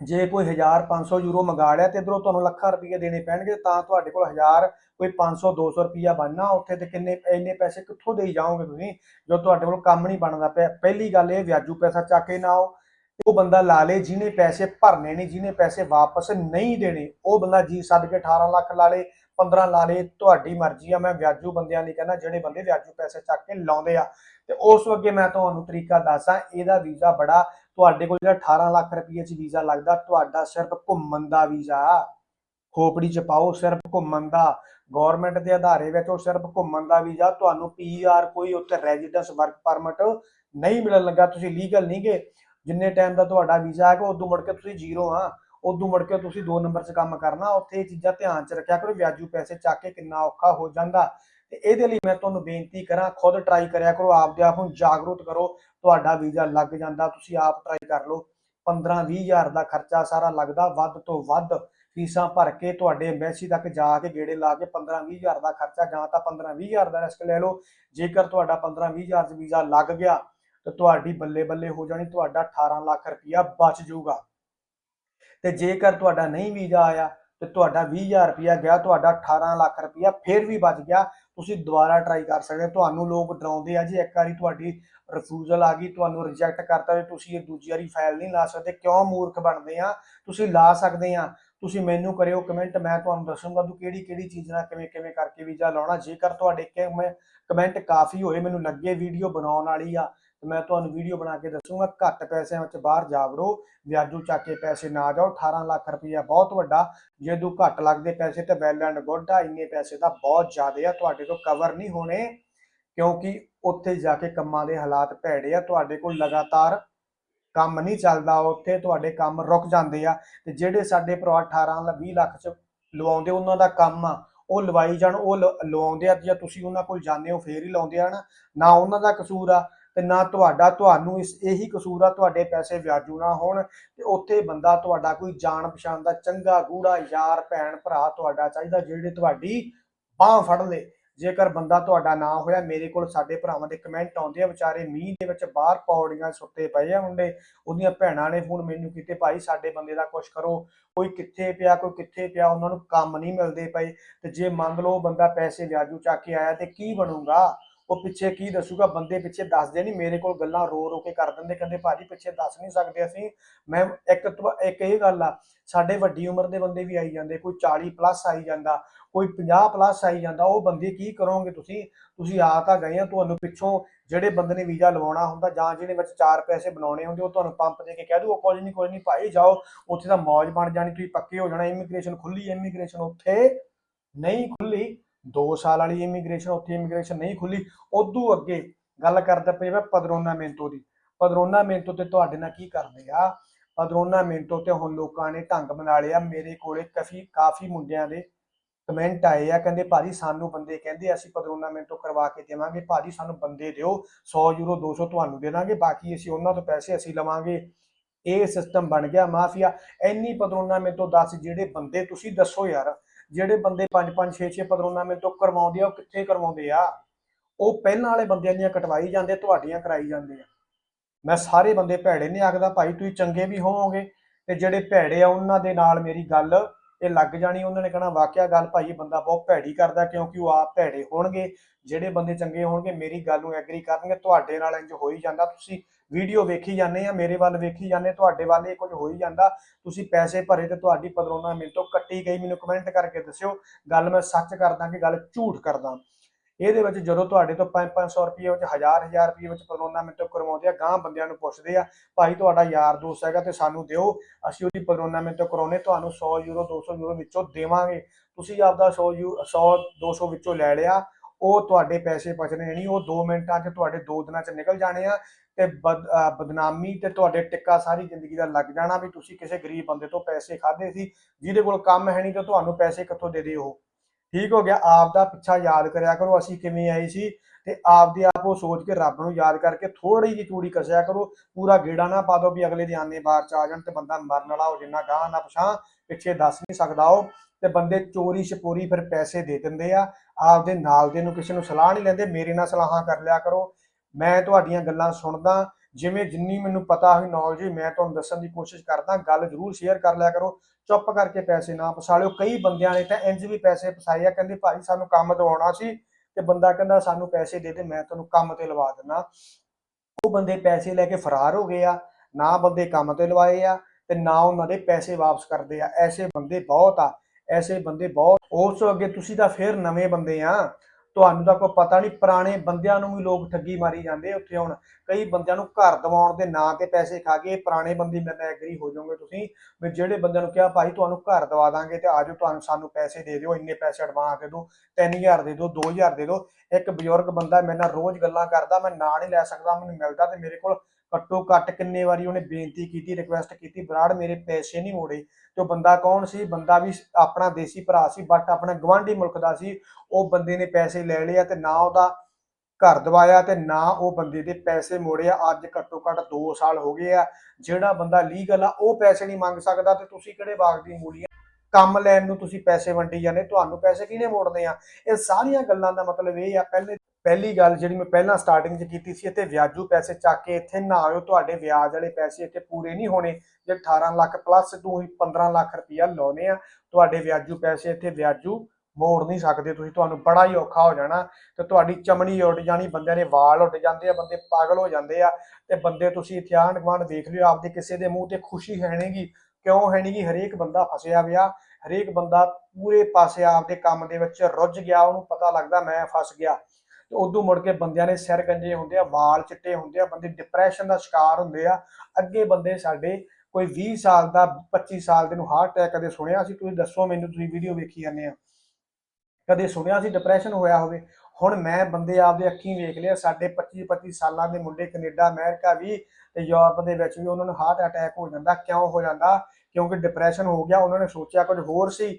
ਜੇ ਕੋਈ 1500 ਯੂਰੋ ਮੰਗਾ ਲਿਆ ਤੇ ਇਧਰੋਂ ਤੁਹਾਨੂੰ ਲੱਖਾਂ ਰੁਪਏ ਦੇਣੇ ਪੈਣਗੇ, ਤਾਂ ਤੁਹਾਡੇ ਕੋਲ 1000 ਕੋਈ 500 200 ਰੁਪਿਆ ਬਣਨਾ, ਉੱਥੇ ਤੇ ਕਿੰਨੇ ਇੰਨੇ ਪੈਸੇ ਕਿੱਥੋਂ ਦੇਈ ਜਾਓਗੇ ਤੁਸੀਂ, ਜੋ ਤੁਹਾਡੇ ਕੋਲ ਕੰਮ ਨਹੀਂ ਬਣਦਾ ਪਿਆ। ਪਹਿਲੀ ਗੱਲ ਇਹ, ਵਿਆਜੂ ਪੈਸਾ ਚੱਕ ਕੇ ਨਾ ਆਓ। ਉਹ ਬੰਦਾ ਲਾ ਲੇ ਜਿਹਨੇ ਪੈਸੇ ਭਰਨੇ ਨਹੀਂ ਜਿਹਨੇ ਪੈਸੇ ਵਾਪਸ ਨਹੀਂ ਦੇਣੇ, ਉਹ ਬੰਦਾ ਜੀ ਸੱਦ ਕੇ 18 ਲੱਖ ਲਾ ਲੇ 15 ਲਾ ਲਈ ਤੁਹਾਡੀ ਮਰਜ਼ੀ ਆ, ਮੈਂ ਵਿਆਜੂ ਬੰਦਿਆਂ ਲਈ ਕਹਿੰਦਾ, ਜਿਹੜੇ ਬੰਦੇ ਵਿਆਜੂ ਪੈਸੇ ਚੱਕ ਕੇ ਲਾਉਂਦੇ ਆ। ਤੇ ਉਸ ਅੱਗੇ ਮੈਂ ਤੁਹਾਨੂੰ ਤਰੀਕਾ ਦੱਸਾਂ, ਇਹਦਾ ਵੀਜ਼ਾ ਬੜਾ, ਤੁਹਾਡੇ ਕੋਲ ਜਿਹੜਾ 18 ਲੱਖ ਰੁਪਏ ਚ ਵੀਜ਼ਾ ਲੱਗਦਾ, ਤੁਹਾਡਾ ਸਿਰਫ ਘੁੰਮਣ ਦਾ ਵੀਜ਼ਾ। ਖੋਪੜੀ ਚ ਪਾਓ, ਸਿਰਫ ਘੁੰਮਣ ਦਾ। ਗਵਰਨਮੈਂਟ ਦੇ ਆਧਾਰੇ ਵਿੱਚ ਉਹ ਸਿਰਫ ਘੁੰਮਣ ਦਾ ਵੀਜ਼ਾ, ਤੁਹਾਨੂੰ ਪੀਆਰ ਕੋਈ ਉੱਥੇ ਰੈਜ਼ੀਡੈਂਸ ਵਰਕ ਪਰਮਿਟ ਨਹੀਂ ਮਿਲਣ ਲੱਗਾ, ਤੁਸੀਂ ਲੀਗਲ ਨਹੀਂ ਨਹੀਂਗੇ ਜਿੰਨੇ ਟਾਈਮ ਦਾ ਤੁਹਾਡਾ ਵੀਜ਼ਾ ਹੈਗਾ ਉਦੋਂ ਮੁੜ ਕੇ ਤੁਸੀਂ ਜ਼ੀਰੋ ਆ। ਉਦੋਂ ਮੁੜ ਕੇ ਤੁਸੀਂ 2 ਨੰਬਰ 'ਚ ਕੰਮ ਕਰਨਾ, ਉੱਥੇ ਇਹ ਚੀਜ਼ਾਂ ਧਿਆਨ 'ਚ ਰੱਖਿਆ ਕਰੋ, ਵਿਆਜੂ ਪੈਸੇ ਚੱਕ ਕੇ ਕਿੰਨਾ ਔਖਾ ਹੋ ਜਾਂਦਾ। ਤੇ ਇਹਦੇ ਲਈ ਮੈਂ ਤੁਹਾਨੂੰ ਬੇਨਤੀ ਕਰਾਂ, ਖੁਦ ਟਰਾਈ ਕਰਿਆ ਕਰੋ, ਆਪਦੇ ਆਪ ਨੂੰ ਜਾਗਰੂਕ ਕਰੋ, ਤੁਹਾਡਾ ਵੀਜ਼ਾ ਲੱਗ ਜਾਂਦਾ, ਤੁਸੀਂ ਆਪ ਟਰਾਈ ਕਰ ਲਓ। 15 ਹਜ਼ਾਰ ਦਾ ਖਰਚਾ ਸਾਰਾ ਲੱਗਦਾ, ਵੱਧ ਤੋਂ ਵੱਧ ਫੀਸਾਂ ਭਰ ਕੇ ਤੁਹਾਡੇ ਐਮਬੈਸੀ ਤੱਕ ਜਾ ਕੇ ਗੇੜੇ ਲਾ ਕੇ 15 ਹਜ਼ਾਰ ਦਾ ਖਰਚਾ, ਜਾਂ ਤਾਂ 15 ਹਜ਼ਾਰ ਦਾ ਰਿਸਕ ਲੈ ਲਓ। ਜੇਕਰ ਤੁਹਾਡਾ 15 ਹਜ਼ਾਰ 'ਚ ਵੀਜ਼ਾ ਲੱਗ ਗਿਆ, ਤਾਂ ਤੁਹਾਡੀ ਬੱਲੇ ਬੱਲੇ ਹੋ ਜਾਣੀ, ਤੁਹਾਡਾ 18 ਲੱਖ ਰੁਪਇਆ ਬਚ ਜਾਊਗਾ। ਤੇ ਜੇਕਰ ਤੁਹਾਡਾ ਨਹੀਂ ਵੀਜ਼ਾ ਆਇਆ ਤੇ ਤੁਹਾਡਾ 20000 ਰੁਪਇਆ ਗਿਆ, ਤੁਹਾਡਾ 18 ਲੱਖ ਰੁਪਇਆ ਫਿਰ ਵੀ ਬਚ ਗਿਆ, ਤੁਸੀਂ ਦੁਬਾਰਾ ਟਰਾਈ ਕਰ ਸਕਦੇ ਹੋ। ਤੁਹਾਨੂੰ ਲੋਕ ਡਰਾਉਂਦੇ ਆ ਜੀ, ਇੱਕ ਵਾਰੀ ਤੁਹਾਡੀ ਰਿਫਿਊਜ਼ਲ ਆ ਗਈ, ਤੁਹਾਨੂੰ ਰਿਜੈਕਟ ਕਰਤਾ ਤੇ ਤੁਸੀਂ ਇਹ ਦੂਜੀ ਵਾਰੀ ਫਾਈਲ ਨਹੀਂ ਲਾ ਸਕਦੇ। ਕਿਉਂ ਮੂਰਖ ਬਣਦੇ ਆ? ਤੁਸੀਂ ਲਾ ਸਕਦੇ ਆ। ਤੁਸੀਂ ਮੈਨੂੰ ਕਰਿਓ ਕਮੈਂਟ ਮੈਂ ਤੁਹਾਨੂੰ ਦੱਸੂਗਾ ਤੂੰ ਕਿਹੜੀ ਕਿਹੜੀ ਚੀਜ਼ ਨਾਲ ਕਿਵੇਂ ਕਿਵੇਂ ਕਰਕੇ ਵੀਜ਼ਾ ਲਾਉਣਾ। ਜੇਕਰ ਤੁਹਾਡੇ ਕਮੈਂਟ ਕਾਫੀ ਹੋਏ, ਮੈਨੂੰ ਲੱਗੇ ਵੀਡੀਓ ਬਣਾਉਣ ਵਾਲੀ ਆ ਤੇ ਮੈਂ ਤੁਹਾਨੂੰ ਵੀਡੀਓ ਬਣਾ ਕੇ ਦੱਸੂਗਾ, ਘੱਟ ਪੈਸਿਆਂ ਵਿੱਚ ਬਾਹਰ ਜਾ ਵੜੋ, ਵਿਆਜੂ ਚੱਕ ਕੇ ਪੈਸੇ ਨਾ ਜਾਓ 18 ਲੱਖ ਰੁਪਈਆ ਬਹੁਤ ਵੱਡਾ, ਜੇ ਦੂ ਘੱਟ ਲੱਗਦੇ ਪੈਸੇ ਤੇ ਵੈਲ ਐਂਡ ਗੁੱਡ ਆ, ਇੰਨੇ ਪੈਸੇ ਤਾਂ ਬਹੁਤ ਜ਼ਿਆਦੇ ਆ, ਤੁਹਾਡੇ ਤੋਂ ਕਵਰ ਨਹੀਂ ਹੋਣੇ, ਕਿਉਂਕਿ ਉੱਥੇ ਜਾ ਕੇ ਕੰਮਾਂ ਦੇ ਹਾਲਾਤ ਭੈੜੇ ਆ, ਤੁਹਾਡੇ ਕੋਲ ਲਗਾਤਾਰ ਕੰਮ ਨਹੀਂ ਚੱਲਦਾ, ਉੱਥੇ ਤੁਹਾਡੇ ਕੰਮ ਰੁਕ ਜਾਂਦੇ ਆ, ਤੇ ਜਿਹੜੇ ਸਾਡੇ ਭਰਾ 18 ਲ 20 ਲੱਖ ਚ ਲਵਾਉਂਦੇ, ਉਹਨਾਂ ਦਾ ਕੰਮ ਆ, ਉਹ ਲਵਾਈ ਜਾਣ, ਉਹ ਲਵਾਉਂਦੇ ਆ, ਜਾਂ ਤੁਸੀਂ ਉਹਨਾਂ ਕੋਲ ਜਾਂਦੇ ਹੋ, ਫੇਰ ਹੀ ਲਾਉਂਦੇ ਆ ਨਾ ਉਹਨਾਂ ਦਾ ਕਸੂਰ ਆ ਤੇ ਨਾ ਤੁਹਾਡਾ, ਤੁਹਾਨੂੰ ਇਸ, ਇਹੀ ਕਸੂਰ ਆ, ਤੁਹਾਡੇ ਪੈਸੇ ਵਿਆਜੂ ਨਾ ਹੋਣ ਤੇ ਉੱਥੇ ਬੰਦਾ ਤੁਹਾਡਾ ਕੋਈ ਜਾਣ ਪਛਾਣ ਦਾ ਚੰਗਾ ਗੂੜਾ ਯਾਰ, ਭੈਣ, ਭਰਾ ਤੁਹਾਡਾ ਚਾਹੀਦਾ ਜਿਹੜੇ ਤੁਹਾਡੀ ਬਾਹ ਫੜ ਲੇ। ਜੇਕਰ ਬੰਦਾ ਤੁਹਾਡਾ ਨਾ ਹੋਇਆ, ਮੇਰੇ ਕੋਲ ਸਾਡੇ ਭਰਾਵਾਂ ਦੇ ਕਮੈਂਟ ਆਉਂਦੇ ਆ, ਵਿਚਾਰੇ ਮੀਂਹ ਦੇ ਵਿੱਚ ਬਾਹਰ ਪੌੜੀਆਂ ਸੁੱਤੇ ਪਏ ਆ ਮੁੰਡੇ, ਉਹਦੀਆਂ ਭੈਣਾਂ ਨੇ ਫੋਨ ਮੈਨੂੰ ਕੀਤੇ, ਭਾਈ ਸਾਡੇ ਬੰਦੇ ਦਾ ਕੁਛ ਕਰੋ, ਕੋਈ ਕਿੱਥੇ ਪਿਆ, ਕੋਈ ਕਿੱਥੇ ਪਿਆ, ਉਹਨਾਂ ਨੂੰ ਕੰਮ ਨਹੀਂ ਮਿਲਦੇ ਪਏ ਤੇ ਜੇ ਮੰਨ ਲਓ ਬੰਦਾ ਪੈਸੇ ਵਿਆਜੂ, ਚੱਕ ਕੇ ਆਇਆ ਤੇ ਕੀ ਬਣੂਗਾ? ਉਹ ਪਿੱਛੇ ਕੀ ਦੱਸੂਗਾ? ਬੰਦੇ ਪਿੱਛੇ ਦੱਸਦੇ ਨਹੀਂ। ਮੇਰੇ ਕੋਲ ਗੱਲਾਂ ਰੋ ਰੋ ਕੇ ਕਰ ਦਿੰਦੇ। ਕਹਿੰਦੇ, ਭਾਜੀ, ਪਿੱਛੇ ਦੱਸ ਨਹੀਂ ਸਕਦੇ ਅਸੀਂ। ਮੈਂ ਇੱਕ ਇੱਕ ਇਹ ਗੱਲ ਆ, ਸਾਡੇ ਵੱਡੀ ਉਮਰ ਦੇ ਬੰਦੇ ਵੀ ਆਈ ਜਾਂਦੇ। ਕੋਈ 40 ਪਲੱਸ ਆਈ ਜਾਂਦਾ, ਕੋਈ 50 ਪਲੱਸ ਆਈ ਜਾਂਦਾ। ਉਹ ਬੰਦੇ ਕੀ ਕਰੋਗੇ ਤੁਸੀਂ? ਤੁਸੀਂ ਆ ਤਾਂ ਗਏ ਆ, ਤੁਹਾਨੂੰ ਪਿੱਛੋਂ ਜਿਹੜੇ ਬੰਦੇ ਨੇ ਵੀਜ਼ਾ ਲਵਾਉਣਾ ਹੁੰਦਾ ਜਾਂ ਜਿਹਨੇ ਵਿੱਚ ਚਾਰ ਪੈਸੇ ਬਣਾਉਣੇ ਹੁੰਦੇ, ਉਹ ਤੁਹਾਨੂੰ ਪੰਪ ਦੇ ਕੇ ਕਹਿ ਦੂ, ਉਹ ਕੁਝ ਨਹੀਂ ਕੁਝ ਨਹੀਂ, ਭਾਈ ਜਾਓ। ਉੱਥੇ ਤਾਂ ਮੌਜ ਬਣ ਜਾਣੀ, ਤੁਸੀਂ ਪੱਕੇ ਹੋ ਜਾਣਾ। ਇਮੀਗ੍ਰੇਸ਼ਨ ਖੁੱਲੀ ਇਮੀਗ੍ਰੇਸ਼ਨ ਉੱਥੇ ਨਹੀਂ ਖੁੱਲੀ। 2 ਸਾਲ ਵਾਲੀ ਇਮੀਗ੍ਰੇਸ਼ਨ ਉੱਥੇ ਇਮੀਗ੍ਰੇਸ਼ਨ ਨਹੀਂ ਖੁੱਲੀ ਉਦੋਂ ਅੱਗੇ ਗੱਲ ਕਰਦਾ ਪਈ ਮੈਂ ਪਦਰੋਨਾ ਮਿੰਟੋ ਦੀ। ਪਦਰੋਨਾ ਮਿੰਟੋ ਤੇ ਤੁਹਾਡੇ ਨਾਲ ਕੀ ਕਰਦੇ ਆ? ਪਦਰੋਨਾ ਮਿੰਟੋ ਤੇ ਹੁਣ ਲੋਕਾਂ ਨੇ ਢੰਗ ਬਣਾ ਲਿਆ। ਮੇਰੇ ਕੋਲੇ ਕਾਫੀ ਕਾਫੀ ਮੁੰਡਿਆਂ ਦੇ ਕਮੈਂਟ ਆਏ ਆ, ਕਹਿੰਦੇ ਭਾਜੀ ਸਾਨੂੰ ਬੰਦੇ ਕਹਿੰਦੇ ਅਸੀਂ ਪਦਰੋਨਾ ਮਿੰਟੋ ਕਰਵਾ ਕੇ ਦੇਵਾਂਗੇ, ਭਾਜੀ ਸਾਨੂੰ ਬੰਦੇ ਦਿਓ 100 ਯੂਰੋ 200 ਤੁਹਾਨੂੰ ਦੇ ਦਾਂਗੇ, ਬਾਕੀ ਅਸੀਂ ਉਹਨਾਂ ਤੋਂ ਪੈਸੇ ਅਸੀਂ ਲਵਾਂਗੇ। ਇਹ ਸਿਸਟਮ ਬਣ ਗਿਆ ਮਾਫੀਆ। ਇੰਨੀ ਪਦਰੋਨਾ ਮਿੰਟੋ ਦੱਸ ਜਿਹੜੇ ਬੰਦੇ ਤੁਸੀਂ ਦੱਸੋ ਯਾਰ। ਜਿਹੜੇ ਬੰਦੇ 5-5 6-6 ਪਦਰੋਨਾ ਮੇਰੇ ਤੋਂ ਕਰਵਾਉਂਦੇ ਆ, ਉਹ ਕਿੱਥੇ ਕਰਵਾਉਂਦੇ ਆ? ਉਹ ਪਹਿਲਾਂ ਵਾਲੇ ਬੰਦਿਆਂ ਦੀਆਂ ਕਟਵਾਈ ਜਾਂਦੇ, ਤੁਹਾਡੀਆਂ ਕਰਾਈ ਜਾਂਦੇ ਆ। ਮੈਂ ਸਾਰੇ ਬੰਦੇ ਭੈੜੇ ਨਹੀਂ ਆਖਦਾ, ਭਾਈ, ਤੁਸੀਂ ਚੰਗੇ ਵੀ ਹੋਵੋਗੇ ਤੇ ਜਿਹੜੇ ਭੈੜੇ ਆ, ਉਹਨਾਂ ਦੇ ਨਾਲ ਮੇਰੀ ਗੱਲ, ਇਹ ਲੱਗ ਜਾਣੀ। ਉਹਨਾਂ ਨੇ ਕਹਣਾ, ਵਾਕਿਆ ਗੱਲ ਭਾਈ ਇਹ ਬੰਦਾ ਬਹੁਤ ਭੈੜੀ ਕਰਦਾ, ਕਿਉਂਕਿ ਉਹ ਆਪ ਭੈੜੇ ਹੋਣਗੇ। ਜਿਹੜੇ ਬੰਦੇ ਚੰਗੇ ਹੋਣਗੇ, ਮੇਰੀ ਗੱਲ ਨੂੰ ਐਗਰੀ ਕਰਨਗੇ, ਤੁਹਾਡੇ ਨਾਲ ਇੰਜ ਹੋ ਹੀ ਜਾਂਦਾ। ਤੁਸੀਂ ਵੀਡੀਓ ਵੇਖੀ ਜਾਂਦੇ ਆ, ਮੇਰੇ ਵੱਲ ਵੇਖੀ ਜਾਂਦੇ, ਤੁਹਾਡੇ ਵੱਲ ਇਹ ਕੁਝ ਹੋ ਹੀ ਜਾਂਦਾ। ਤੁਸੀਂ ਪੈਸੇ ਭਰੇ ਤੇ ਤੁਹਾਡੀ ਪਦਰੋਨਾ ਮੇਰੇ ਤੋਂ ਕੱਟੀ ਗਈ, ਮੈਨੂੰ ਕਮੈਂਟ ਕਰਕੇ ਦੱਸਿਓ। ਗੱਲ ਮੈਂ ਸੱਚ ਕਰਦਾ ਕਿ ਗੱਲ ਝੂਠ ਕਰਦਾ। ਇਹਦੇ ਵਿੱਚ ਜਦੋਂ ਤੁਹਾਡੇ ਤੋਂ 5-500 ਰੁਪਏ ਵਿੱਚ 1000-1000 ਰੁਪਏ ਵਿੱਚ ਪਦਰੋਨਾ ਮੇਰੇ ਤੋਂ ਕਰਵਾਉਂਦੇ ਆ ਗਾਂ ਬੰਦਿਆਂ ਨੂੰ ਪੁੱਛਦੇ ਆ, ਭਾਈ, ਤੁਹਾਡਾ ਯਾਰ ਦੋਸਤ ਹੈਗਾ ਤੇ ਸਾਨੂੰ ਦਿਓ, ਅਸੀਂ ਉਹਦੀ ਪਦਰੋਨਾ ਮੇਰੇ ਤੋਂ ਕਰਾਉਣੇ ਤੁਹਾਨੂੰ 100 ਯੂਰੋ 200 ਯੂਰੋ ਵਿੱਚੋਂ ਦੇਵਾਂਗੇ। ਤੁਸੀਂ ਆਪਦਾ 100 ਯੂ 100 200 ਵਿੱਚੋਂ ਲੈ ਲਿਆ, ਉਹ ਤੁਹਾਡੇ ਪੈਸੇ ਬਚਣੇ ਨਹੀਂ ਉਹ 2 ਮਿੰਟਾਂ 'ਚ ਤੁਹਾਡੇ 2 ਦਿਨਾਂ 'ਚ ਨਿਕਲ ਜਾਣੇ ਆ ਤੇ ਬਦ- ਬਦਨਾਮੀ ਤੇ ਤੁਹਾਡੇ ਟਿੱਕਾ ਸਾਰੀ ਜ਼ਿੰਦਗੀ ਦਾ ਲੱਗ ਜਾਣਾ ਵੀ ਤੁਸੀਂ ਕਿਸੇ ਗਰੀਬ ਬੰਦੇ ਤੋਂ ਪੈਸੇ ਖਾਦੇ ਸੀ, ਜਿਹਦੇ ਕੋਲ ਕੰਮ ਹੈ ਨਹੀਂ ਤੇ ਤੁਹਾਨੂੰ ਪੈਸੇ ਕਿੱਥੋਂ ਦੇ ਦੇ ਉਹ। ਠੀਕ ਹੋ ਗਿਆ, ਆਪ ਦਾ ਪਿੱਛਾ ਯਾਦ ਕਰਿਆ ਕਰੋ ਅਸੀਂ ਕਿਵੇਂ ਆਏ ਸੀ ਤੇ ਆਪਦੇ ਆਪ ਉਹ ਸੋਚ ਕੇ ਰੱਬ ਨੂੰ ਯਾਦ ਕਰਕੇ ਥੋੜੀ ਜਿਹੀ ਚੂੜੀ ਕਸਿਆ ਕਰੋ, ਪੂਰਾ ਗੇੜਾ ਨਾ ਪਾ ਦਿਓ ਵੀ ਅਗਲੇ ਦੇ ਆਨੇ ਬਾਹਰ ਚ ਆ ਜਾਣ ਤੇ ਬੰਦਾ ਮਰਨ ਵਾਲਾ ਹੋ ਜਿੰਨਾ ਗਾਂ ਨਾ ਪਛਾਂ, ਪਿੱਛੇ ਦੱਸ ਨਹੀਂ ਸਕਦਾ ਉਹ। ਤੇ ਬੰਦੇ ਚੋਰੀ ਛਪੋਰੀ ਫਿਰ ਪੈਸੇ ਦੇ ਦਿੰਦੇ ਆ, ਆਪਦੇ ਨਾਲ ਦੇ ਨੂੰ ਕਿਸੇ ਨੂੰ ਸਲਾਹ ਨਹੀਂ ਲੈਂਦੇ, ਮੇਰੇ ਨਾਲ ਸਲਾਹਾਂ ਕਰ ਲਿਆ ਕਰੋ। ਮੈਂ ਤੁਹਾਡੀਆਂ ਗੱਲਾਂ ਸੁਣਦਾ, ਜਿਵੇਂ ਜਿੰਨੀ ਮੈਨੂੰ ਪਤਾ ਹੋਈ ਨੌਲੇਜ ਮੈਂ ਤੁਹਾਨੂੰ ਦੱਸਣ ਦੀ ਕੋਸ਼ਿਸ਼ ਕਰਦਾ, ਗੱਲ ਜ਼ਰੂਰ ਸ਼ੇਅਰ ਕਰ ਲਿਆ ਕਰੋ, ਚੁੱਪ ਕਰਕੇ ਪੈਸੇ ਨਾ ਫਸਾਲਿਓ। ਕਈ ਬੰਦਿਆਂ ਨੇ ਤਾਂ ਇੰਜ ਵੀ ਪੈਸੇ ਫਸਾਏ ਆ, ਕਹਿੰਦੇ ਭਾਈ ਸਾਨੂੰ ਕੰਮ ਦਵਾਉਣਾ ਸੀ ਤੇ ਬੰਦਾ ਕਹਿੰਦਾ ਸਾਨੂੰ ਪੈਸੇ ਦੇ ਦੇ, ਮੈਂ ਤੁਹਾਨੂੰ ਕੰਮ ਤੇ ਲਵਾ ਦਿੰਦਾ। ਉਹ ਬੰਦੇ ਪੈਸੇ ਲੈ ਕੇ ਫਰਾਰ ਹੋ ਗਏ ਆ, ਨਾ ਬੰਦੇ ਕੰਮ ਤੇ ਲਵਾਏ ਆ ਤੇ ਨਾ ਉਹਨਾਂ ਦੇ ਪੈਸੇ ਵਾਪਸ ਕਰਦੇ ਆ। ਐਸੇ ਬੰਦੇ ਬਹੁਤ ਆ, ਐਸੇ ਬੰਦੇ ਬਹੁਤ। ਉਸ ਤੋਂ ਅੱਗੇ ਤੁਸੀਂ ਤਾਂ ਫੇਰ ਨਵੇਂ ਬੰਦੇ ਆ। ਤੁਹਾਨੂੰ ਤਾਂ ਕੋਈ ਪਤਾ ਨਹੀਂ, ਪੁਰਾਣੇ ਬੰਦਿਆਂ ਨੂੰ ਵੀ ਲੋਕ ਠੱਗੀ ਮਾਰੀ ਜਾਂਦੇ ਉੱਥੇ ਹੁਣ। ਕਈ ਬੰਦਿਆਂ ਨੂੰ ਘਰ ਦਿਵਾਉਣ ਦੇ ਨਾਂ ਤੇ ਪੈਸੇ ਖਾ ਕੇ ਪੁਰਾਣੇ ਬੰਦੇ ਮੇਰੇ ਨਾਲ ਐਗਰੀ ਹੋ ਜਾਓਗੇ ਤੁਸੀਂ ਵੀ ਜਿਹੜੇ ਬੰਦਿਆਂ ਨੂੰ ਕਿਹਾ, ਭਾਈ ਤੁਹਾਨੂੰ ਘਰ ਦਵਾ ਦਾਂਗੇ ਤੇ ਆਜੋ, ਤੁਹਾਨੂੰ ਸਾਨੂੰ ਪੈਸੇ ਦੇ ਦਿਓ, ਇੰਨੇ ਪੈਸੇ ਐਡਵਾਂਸ ਦੇ ਦਿਓ 3000 ਦੇ ਦਿਓ 2000 ਦੇ ਦਿਓ। ਇੱਕ ਬਜ਼ੁਰਗ ਬੰਦਾ ਮੇਰੇ ਨਾਲ ਰੋਜ਼ ਗੱਲਾਂ ਕਰਦਾ, ਮੈਂ ਨਾਂ ਨਹੀਂ ਲੈ ਸਕਦਾ, ਮੈਨੂੰ ਮਿਲਦਾ ਤੇ ਮੇਰੇ ਕੋਲ ਘੱਟੋ ਘੱਟ ਕਿੰਨੇ ਵਾਰੀ ਉਹਨੇ ਬੇਨਤੀ ਕੀਤੀ ਰਿਕੁਐਸਟ ਕੀਤੀ, ਬਰਾੜ ਮੇਰੇ ਪੈਸੇ ਨਹੀਂ ਮੋੜੇ। ਤੇ ਉਹ ਬੰਦਾ ਕੌਣ ਸੀ? ਬੰਦਾ ਵੀ ਆਪਣਾ ਦੇਸੀ ਭਰਾ ਸੀ ਬਟ ਆਪਣਾ ਗਵਾਂਢੀ ਮੁਲਕ ਦਾ ਸੀ। ਉਹ ਬੰਦੇ ਨੇ ਪੈਸੇ ਲੈ ਲਏ ਆ ਤੇ ਨਾ ਉਹਦਾ ਘਰ ਦਵਾਇਆ ਤੇ ਨਾ ਉਹ ਬੰਦੇ ਦੇ ਪੈਸੇ ਮੋੜੇ ਆ। ਅੱਜ ਘੱਟੋ ਘੱਟ 2 ਸਾਲ ਹੋ ਗਏ ਆ। ਜਿਹੜਾ ਬੰਦਾ ਲੀਗਲ ਆ, ਉਹ ਪੈਸੇ ਨਹੀਂ ਮੰਗ ਸਕਦਾ ਤੇ ਤੁਸੀਂ ਕਿਹੜੇ ਬਾਗ ਦੀ ਮੂਲੀ ਕੰਮ ਲੈਣ ਨੂੰ ਤੁਸੀਂ ਪੈਸੇ ਵੰਡੀ ਜਾਂਦੇ, ਤੁਹਾਨੂੰ ਪੈਸੇ ਕਿਹਨੇ ਮੋੜਨੇ ਆ? ਇਹ ਸਾਰੀਆਂ ਗੱਲਾਂ ਦਾ ਮਤਲਬ ਇਹ ਆ, ਪਹਿਲੇ ਪਹਿਲੀ ਗੱਲ ਜਿਹੜੀ ਮੈਂ ਪਹਿਲਾਂ ਸਟਾਰਟਿੰਗ 'ਚ ਕੀਤੀ ਸੀ, ਇੱਥੇ ਵਿਆਜੂ ਪੈਸੇ ਚੱਕ ਕੇ ਇੱਥੇ ਨਾ ਆਇਓ, ਤੁਹਾਡੇ ਵਿਆਜ ਵਾਲੇ ਪੈਸੇ ਇੱਥੇ ਪੂਰੇ ਨਹੀਂ ਹੋਣੇ। ਜੇ 18 ਲੱਖ ਪਲੱਸ ਤੁਸੀਂ 15 ਲੱਖ ਰੁਪਇਆ ਲਾਉਨੇ ਆ, ਤੁਹਾਡੇ ਵਿਆਜੂ ਪੈਸੇ ਇੱਥੇ ਵਿਆਜੂ ਮੋੜ ਨਹੀਂ ਸਕਦੇ ਤੁਸੀਂ, ਤੁਹਾਨੂੰ ਬੜਾ ਹੀ ਔਖਾ ਹੋ ਜਾਣਾ। ਤੇ ਤੁਹਾਡੀ ਚਮੜੀ ਉੱਡ ਜਾਣੀ, ਬੰਦਿਆਂ ਦੇ ਵਾਲ ਉੱਡ ਜਾਂਦੇ ਆ, ਬੰਦੇ ਪਾਗਲ ਹੋ ਜਾਂਦੇ ਆ। ਤੇ ਬੰਦੇ ਤੁਸੀਂ ਇੱਥੇ ਆਂਢ ਗੁਆਂਢ ਵੇਖ ਲਿਓ, ਆਪਦੇ ਕਿਸੇ ਦੇ ਮੂੰਹ ਤੇ ਖੁਸ਼ੀ ਹੈ ਨਹੀਂਗੀ। ਕਿਉਂ ਹੈ ਨਹੀਂਗੀ ਹਰੇਕ ਬੰਦਾ ਫਸਿਆ ਪਿਆ, ਹਰੇਕ ਬੰਦਾ ਪੂਰੇ ਪਾਸੇ ਆਪਦੇ ਕੰਮ ਦੇ ਵਿੱਚ ਰੁੱਝ ਗਿਆ, ਉਹਨੂੰ ਪਤਾ ਲੱਗਦਾ ਮੈਂ ਫਸ ਗਿਆ। ਤੇ ਉਦੋਂ ਮੁੜ ਕੇ ਬੰਦਿਆਂ ਦੇ ਸਿਰ ਗੰਜੇ ਹੁੰਦੇ ਆ, ਵਾਲ ਚਿੱਟੇ ਹੁੰਦੇ ਆ, ਬੰਦੇ ਡਿਪਰੈਸ਼ਨ ਦਾ ਸ਼ਿਕਾਰ ਹੁੰਦੇ ਆ। ਅੱਗੇ ਬੰਦੇ ਸਾਡੇ ਕੋਈ 20 ਸਾਲ ਦਾ 25 ਸਾਲ ਦੇ ਨੂੰ ਹਾਰਟ ਅਟੈਕ ਕਦੇ ਸੁਣਿਆ ਸੀ? ਤੁਸੀਂ ਦੱਸੋ ਮੈਨੂੰ, ਤੁਸੀਂ ਵੀਡੀਓ ਵੇਖੀ ਜਾਂਦੇ ਆ। ਕਦੇ ਸੁਣਿਆ ਸੀ ਡਿਪਰੈਸ਼ਨ ਹੋਇਆ ਹੋਵੇ? ਹੁਣ ਮੈਂ ਬੰਦੇ ਆਪਦੇ ਅੱਖੀਂ ਵੇਖ ਲਿਆ, ਸਾਡੇ 25 25 ਸਾਲਾਂ ਦੇ ਮੁੰਡੇ ਕੈਨੇਡਾ, ਅਮਰੀਕਾ ਵੀ ਤੇ ਯੂਰਪ ਦੇ ਵਿੱਚ ਵੀ ਉਹਨਾਂ ਨੂੰ ਹਾਰਟ ਅਟੈਕ ਹੋ ਜਾਂਦਾ, ਕਿਉਂ ਹੋ ਜਾਂਦਾ? ਕਿਉਂਕਿ ਡਿਪਰੈਸ਼ਨ ਹੋ ਗਿਆ, ਉਹਨਾਂ ਨੇ ਸੋਚਿਆ ਕੁਝ ਹੋਰ ਸੀ।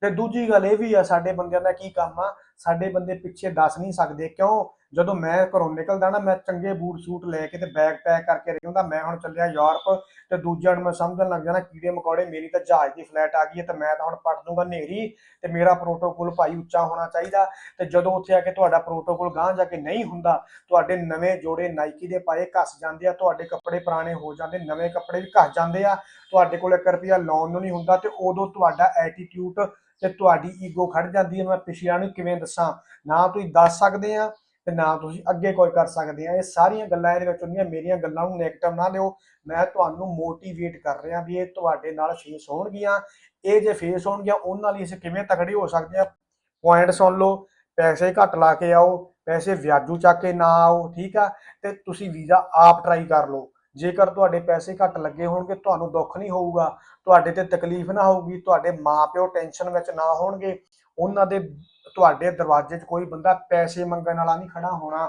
ਤੇ ਦੂਜੀ ਗੱਲ ਇਹ ਵੀ ਆ, ਸਾਡੇ ਬੰਦਿਆਂ ਦਾ ਕੀ ਕੰਮ ਆ? ਸਾਡੇ ਬੰਦੇ ਪਿੱਛੇ ਦੱਸ ਨਹੀਂ ਸਕਦੇ। ਕਿਉਂ? ਜਦੋਂ ਮੈਂ ਘਰੋਂ ਨਿਕਲਦਾ ਨਾ, ਮੈਂ ਚੰਗੇ ਬੂਟ ਸੂਟ ਲੈ ਕੇ ਤੇ ਬੈਗ ਪੈਕ ਕਰਕੇ ਰਹਿੰਦਾ ਮੈਂ ਹੁਣ ਚੱਲਿਆ ਯੂਰਪ ਤੇ ਦੂਜਿਆਂ ਨੂੰ ਮੈਂ ਸਮਝਣ ਲੱਗ ਜਾਣਾ ਕੀੜੇ ਮਕੌੜੇ, ਮੇਰੀ ਤਾਂ ਜਹਾਜ਼ ਦੀ ਫਲੈਟ ਆ ਗਈ ਹੈ ਤੇ ਮੈਂ ਤਾਂ ਹੁਣ ਪੜ ਦੂੰਗਾ ਨੇਰੀ ਤੇ ਮੇਰਾ ਪ੍ਰੋਟੋਕੋਲ ਭਾਈ ਉੱਚਾ ਹੋਣਾ ਚਾਹੀਦਾ ਤੇ ਜਦੋਂ ਉੱਥੇ ਆ ਕੇ ਤੁਹਾਡਾ ਪ੍ਰੋਟੋਕੋਲ ਗਾਂਹ ਜਾ ਕੇ ਨਹੀਂ ਹੁੰਦਾ, ਤੁਹਾਡੇ ਨਵੇਂ ਜੋੜੇ ਨਾਈਕੀ ਦੇ ਪਾਏ ਘਸ ਜਾਂਦੇ ਆ, ਤੁਹਾਡੇ ਕੱਪੜੇ ਪੁਰਾਣੇ ਹੋ ਜਾਂਦੇ, ਨਵੇਂ ਕੱਪੜੇ ਵੀ ਘਸ ਜਾਂਦੇ ਆ, ਤੁਹਾਡੇ ਕੋਲ 1 ਰੁਪਿਆ ਲਾਉਣ ਨੂੰ ਨਹੀਂ ਹੁੰਦਾ ਤੇ ਉਦੋਂ ਤੁਹਾਡਾ ਐਟੀਟਿਊਡ ਤੇ ਤੁਹਾਡੀ ਈਗੋ ਖੜ ਜਾਂਦੀ ਹੈ। ਮੈਂ ਪਿਛਲਿਆਂ ਨੂੰ ਕਿਵੇਂ ਦੱਸਾਂ, ਨਾ ਤੁਸੀਂ ਦੱਸ ਸਕਦੇ ਆ ਤੇ ਨਾ ਤੁਸੀਂ ਅੱਗੇ ਕੋਈ ਕਰ ਸਕਦੇ ਆ। ਇਹ ਸਾਰੀਆਂ ਗੱਲਾਂ ਇਹਦੇ ਵਿੱਚ ਹੁੰਦੀਆਂ, ਮੇਰੀਆਂ ਗੱਲਾਂ ਨੂੰ ਨੈਗੇਟਿਵ ਨਾ ਲਿਓ ਮੈਂ ਤੁਹਾਨੂੰ ਮੋਟੀਵੇਟ ਕਰ ਰਿਹਾ ਵੀ ਇਹ ਤੁਹਾਡੇ ਨਾਲ ਫੇਸ ਹੋਣਗੀਆਂ। ਇਹ ਜੇ ਫੇਸ ਹੋਣਗੀਆਂ, ਉਹਨਾਂ ਲਈ ਅਸੀਂ ਕਿਵੇਂ ਤਕੜੇ ਹੋ ਸਕਦੇ ਆ? ਪੁਆਇੰਟ ਸੁਣ ਲਓ, ਪੈਸੇ ਘੱਟ ਲਾ ਕੇ ਆਓ, ਪੈਸੇ ਵਿਆਜੂ ਚੱਕ ਕੇ ਨਾ ਆਓ, ਠੀਕ ਆ? ਤੇ ਤੁਸੀਂ ਵੀਜ਼ਾ ਆਪ ਟਰਾਈ ਕਰ ਲਓ। ਜੇਕਰ ਤੁਹਾਡੇ ਪੈਸੇ ਘੱਟ ਲੱਗੇ ਹੋਣਗੇ, ਤੁਹਾਨੂੰ ਦੁੱਖ ਨਹੀਂ ਹੋਊਗਾ, ਤੁਹਾਡੇ ਤੇ ਤਕਲੀਫ ਨਾ ਹੋਊਗੀ, ਤੁਹਾਡੇ ਮਾਪਿਓ ਟੈਨਸ਼ਨ ਵਿੱਚ ਨਾ ਹੋਣਗੇ, ਉਹਨਾਂ ਦੇ, ਤੁਹਾਡੇ ਦਰਵਾਜ਼ੇ 'ਚ ਕੋਈ ਬੰਦਾ ਪੈਸੇ ਮੰਗਣ ਵਾਲਾ ਨਹੀਂ ਖੜਾ ਹੋਣਾ।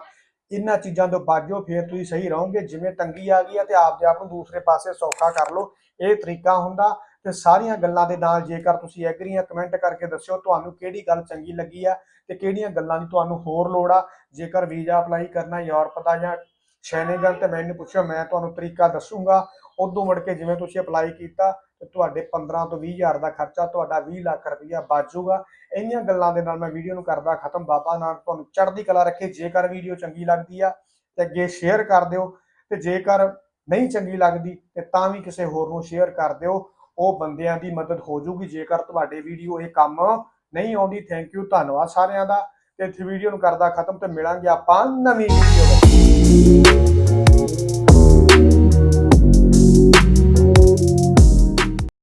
ਇਹਨਾਂ ਚੀਜ਼ਾਂ ਤੋਂ ਬਾਝੋ ਫਿਰ ਤੁਸੀਂ ਸਹੀ ਰਹੋਗੇ, ਜਿਵੇਂ ਤੰਗੀ ਆ ਗਈ ਆ ਤੇ ਆਪਦੇ ਆਪ ਨੂੰ ਦੂਸਰੇ ਪਾਸੇ ਸੌਖਾ ਕਰ ਲਓ। ਇਹ ਤਰੀਕਾ ਹੁੰਦਾ ਤੇ ਸਾਰੀਆਂ ਗੱਲਾਂ ਦੇ ਨਾਲ ਜੇਕਰ ਤੁਸੀਂ ਐਗਰੀ ਆ ਕਮੈਂਟ ਕਰਕੇ ਦੱਸਿਓ ਤੁਹਾਨੂੰ ਕਿਹੜੀ ਗੱਲ ਚੰਗੀ ਲੱਗੀ ਆ ਤੇ ਕਿਹੜੀਆਂ ਗੱਲਾਂ ਦੀ ਤੁਹਾਨੂੰ ਹੋਰ ਲੋੜ ਆ। ਜੇਕਰ ਵੀਜ਼ਾ ਅਪਲਾਈ ਕਰਨਾ ਯੂਰਪ ਦਾ ਜਾਂ ਸ਼ੈਨੇਗਨ ਤੇ ਮੈਨੂੰ ਪੁੱਛਿਓ ਮੈਂ ਤੁਹਾਨੂੰ ਤਰੀਕਾ ਦੱਸੂਗਾ। ਉਦੋਂ ਮੁੜ ਕੇ ਜਿਵੇਂ ਤੁਸੀਂ ਅਪਲਾਈ ਕੀਤਾ, ਤੇ ਤੁਹਾਡੇ 15 ਤੋਂ 20 ਹਜ਼ਾਰ ਦਾ ਖਰਚਾ, ਤੁਹਾਡਾ 20 ਲੱਖ ਰੁਪਈਆ ਬਚ ਜਾਊਗਾ। ਇੰਨੀਆਂ ਗੱਲਾਂ ਦੇ ਨਾਲ ਮੈਂ ਵੀਡੀਓ ਨੂੰ ਕਰਦਾ ਖਤਮ। ਬਾਬਾ ਨਾਨਕ ਤੁਹਾਨੂੰ ਚੜ੍ਹਦੀ ਕਲਾ ਰੱਖੇ। ਜੇਕਰ ਵੀਡੀਓ ਚੰਗੀ ਲੱਗਦੀ ਆ, ਤੇ ਅੱਗੇ ਸ਼ੇਅਰ ਕਰ ਦਿਓ। ਤੇ ਜੇਕਰ ਨਹੀਂ ਚੰਗੀ ਲੱਗਦੀ, ਤੇ ਤਾਂ ਵੀ ਕਿਸੇ ਹੋਰ ਨੂੰ ਸ਼ੇਅਰ ਕਰ ਦਿਓ। ਉਹ ਬੰਦਿਆਂ ਦੀ ਮਦਦ ਹੋ ਜਾਊਗੀ। ਜੇਕਰ ਤੁਹਾਡੇ ਵੀਡੀਓ ਇਹ ਕੰਮ ਨਹੀਂ ਆਉਂਦੀ ਥੈਂਕ ਯੂ ਧੰਨਵਾਦ ਸਾਰਿਆਂ ਦਾ। ਤੇ ਇਸ ਵੀਡੀਓ ਨੂੰ ਕਰਦਾ ਖਤਮ ਤੇ ਮਿਲਾਂਗੇ ਆਪਾਂ ਨਵੀਂ ਵੀਡੀਓ ਵਿੱਚ।